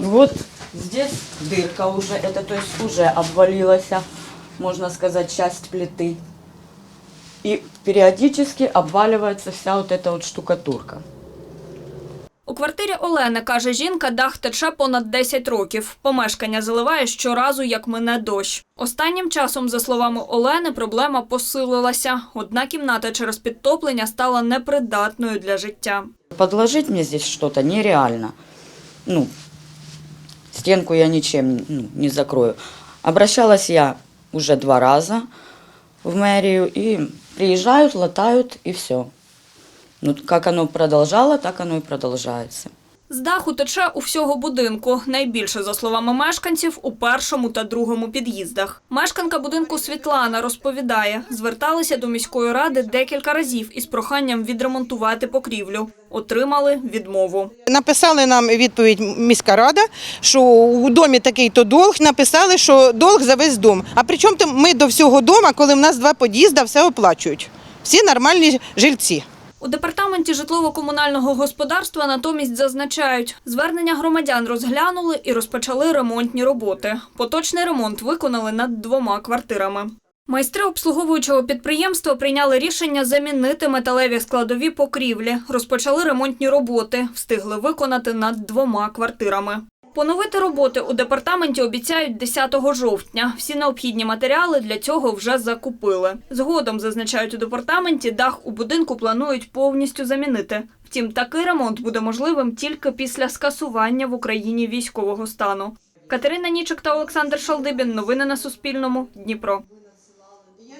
Вот здесь дырка уже, это то есть уже обвалилась, можно сказать, часть плиты. И периодически обваливается вся вот эта вот штукатурка. У квартирі Олени, каже жінка, дах тече понад 10 років. Помешкання заливає щоразу, як мине дощ. Останнім часом, за словами Олени, проблема посилилася. Одна кімната через підтоплення стала непридатною для життя. Подложить мне здесь что-то нереально. Ну, стенку я ничем ну, не закрою. Обращалась я уже два раза в мэрию, и приезжают, латают, и все. Ну, как оно продолжало, так оно и продолжается. З даху тече у всього будинку. Найбільше, за словами мешканців, у першому та другому під'їздах. Мешканка будинку Світлана розповідає, зверталися до міської ради декілька разів із проханням відремонтувати покрівлю. Отримали відмову. Написали нам відповідь міська рада, що у домі такий-то долг. Написали, що долг за весь дом. А при чому ми до всього дому, коли в нас два під'їзди, все оплачують. Всі нормальні жильці. У департаменті житлово-комунального господарства натомість зазначають, звернення громадян розглянули і розпочали ремонтні роботи. Поточний ремонт виконали над двома квартирами. Майстри обслуговуючого підприємства прийняли рішення замінити металеві складові покрівлі, розпочали ремонтні роботи, встигли виконати над двома квартирами. Поновити роботи у департаменті обіцяють 10 жовтня. Всі необхідні матеріали для цього вже закупили. Згодом, зазначають у департаменті, дах у будинку планують повністю замінити. Втім, такий ремонт буде можливим тільки після скасування в Україні військового стану. Катерина Нічик та Олександр Шалдибін. Новини на Суспільному. Дніпро.